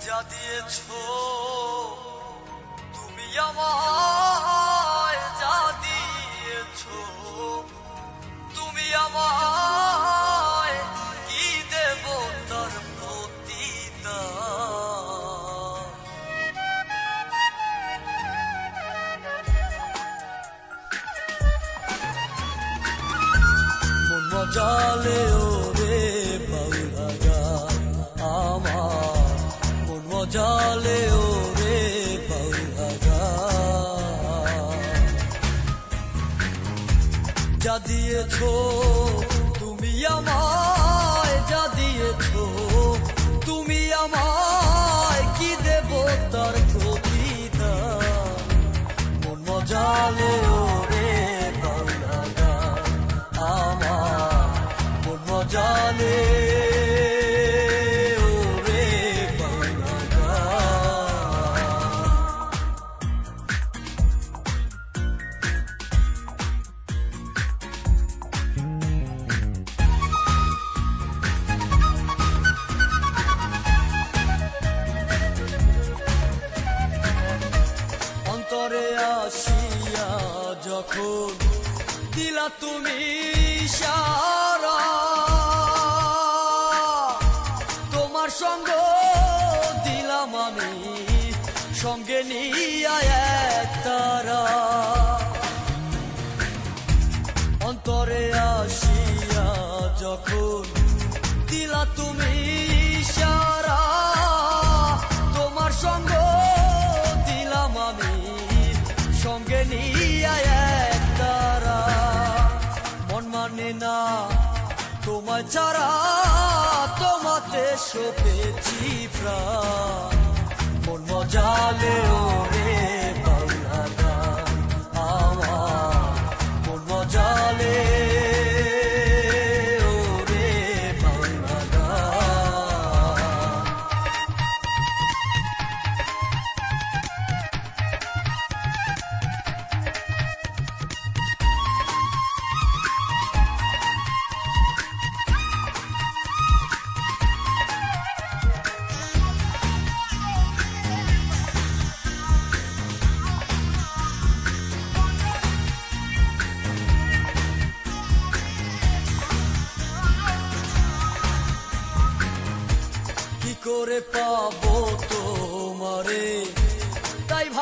যা দিয়েছ তুমি আমায় যা দিয়েছ তুমি আমায় কি দেব তার মন মজালে যা দিয়েছ তুমি সারা। তোমার সঙ্গ দিলাম আমি সঙ্গে নিয়া তারা। অন্তরে আসিয়া যখন দিলা তুমি না। তোমার ছাড়া তোমাতে সপেছি প্রাণ মন মজালে ওরে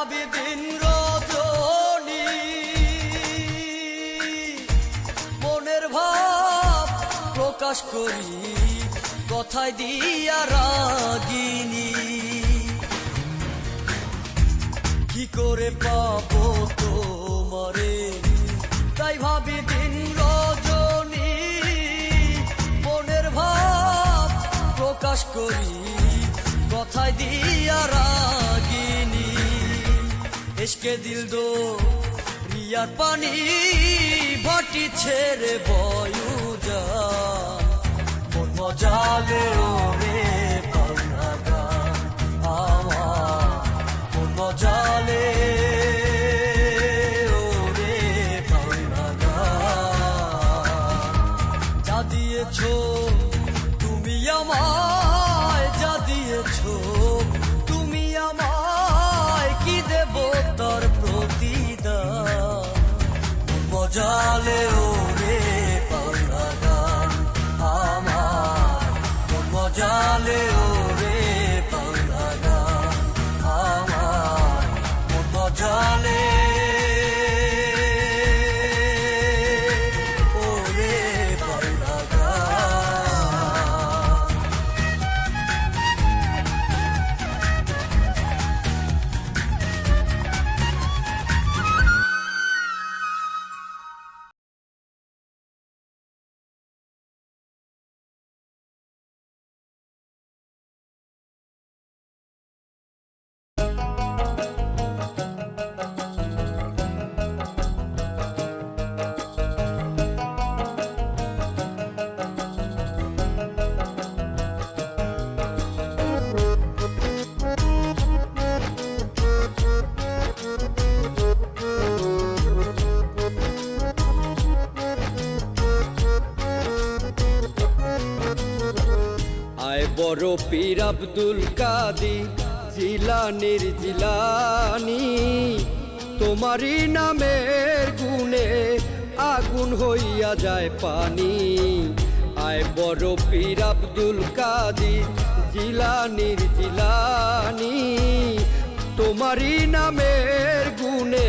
ভাবি দিন রজনী। মনের ভাব প্রকাশ করি, কথায় দিয়া রাগিনী। কি করে পাবো তোমারে? তাই ভাবি দিন রজনী। মনের ভাব প্রকাশ করি, কথায় দিয়া রাগিনী। এসকে দিল দো রিয়ার পানি ভাটি ছেড়ে বয়ু যা মন মজালে দেব বড় পীর আব্দুল কাদির জিলানির জিলানি। তোমারই নামের গুণে আগুন হইয়া যায় পানি। আয় বড় পীর আব্দুল কাদির জিলানির জিলানি। তোমারই নামের গুণে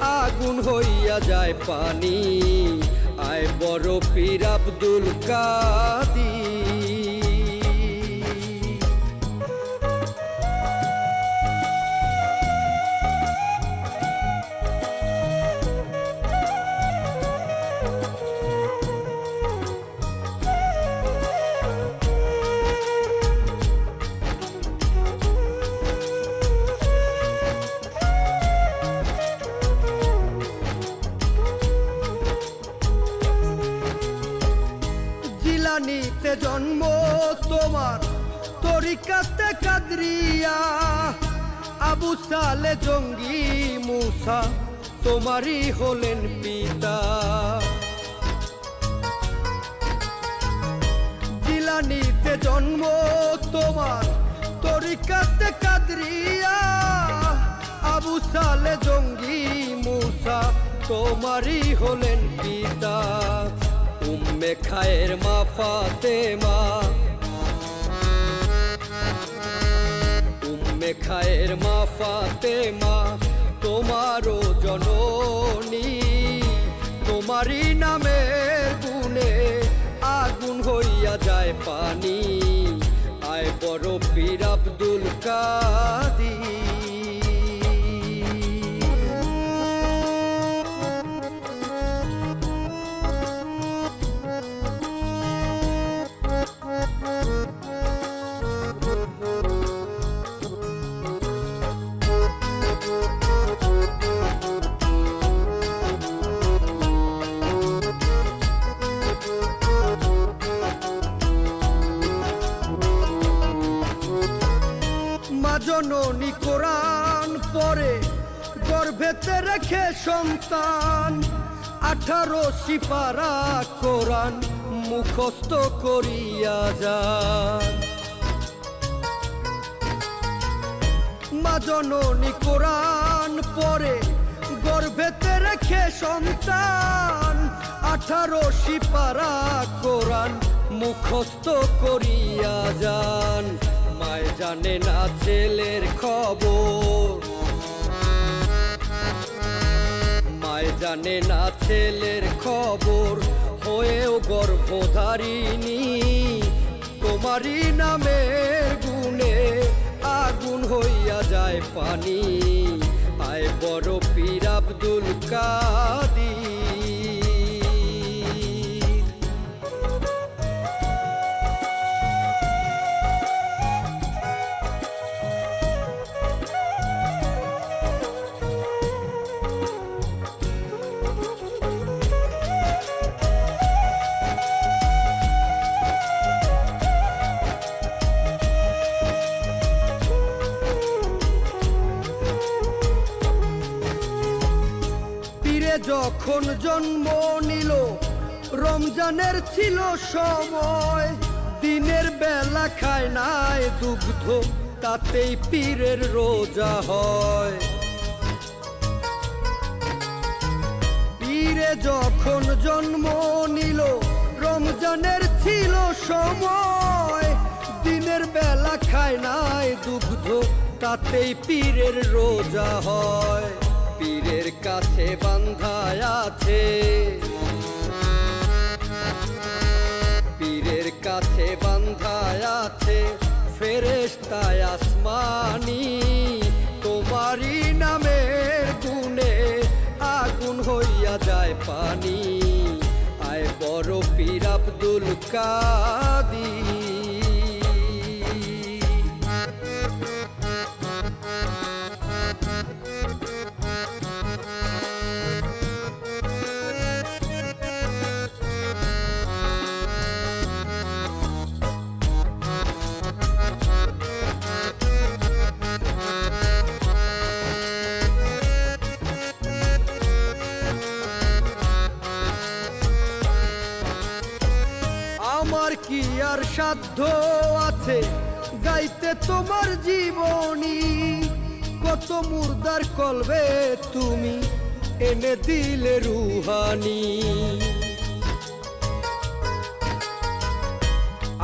আগুন হইয়া যায় পানি। আয় বড় পীর আব্দুল কাদির জিলানিতে জন্ম তোমার। তরিকাতে কাদরিয়া আবু সালে জঙ্গি মুসা, তোমারই হলেন পিতা। জিলানিতে জন্ম তোমার, তরিকাতে কাদরিয়া আবু সালে জঙ্গি মুসা, তোমারই হলেন পিতা। উম্মে খায়ের মা ফাতেমা। উম্মে খায়ের মা ফাতেমা, তোমারও জননী। তোমারই নামের গুণে আগুন হইয়া যায় পানি। আয় বড় পীর আব্দুল কাদির কোরআন পরে গর্ভেতে রেখে সন্তান। আঠারো সিপারা কোরআন মুখস্থ করিয়া যান। মা জননী কোরআন পরে গর্ভেতে রেখে সন্তান। আঠারো সিপারা কোরআন মুখস্থ করিয়া যান। মায় জানে না ছেলের খবর। মায় জানে না ছেলের খবর। হয়েও গর্ভধারিণী তোমারই নামের যখন জন্ম নিল? রমজানের ছিল সময়। দিনের বেলা খায় নাই দুগ্ধ, তাতেই পীরের রোজা হয়। পীরে যখন জন্ম নিল, রমজানের ছিল সময়। দিনের বেলা খায় নাই দুগ্ধ, তাতেই পীরের রোজা হয়। পীরের কাছে বান্ধায় আছে। পীরের কাছে বান্ধায় আছে। ফেরেশতায় আসমানি, তোমারই নামের গুণে আগুন হইয়া যায় পানি। আয় বড় পীর আব্দুল কাদির। সাধ্য আছে গাইতে তোমার জীবনী। কত মুর্দার কলবে তুমি এনে দিলে রুহানি।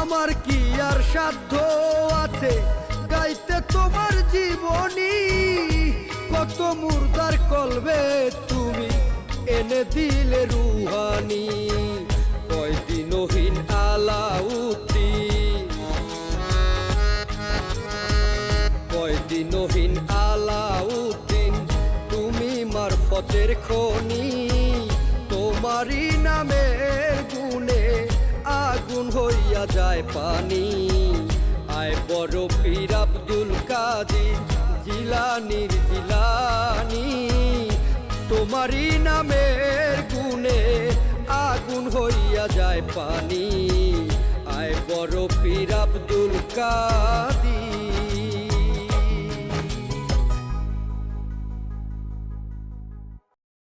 আমার কি আর সাধ্য আছে গাইতে তোমার জীবনী? কত মুর্দার কলবে তুমি এনে দিলে রুহানি। মারফতের খনি, তোমারই নামের গুণে আগুন হইয়া যায় পানি। আয় বড় পীর আব্দুল কাদির জিলানির জিলানি, তোমারই নামের গুণে আগুন হইয়া যায় পানি। আয় বড় পীর আব্দুল কাদির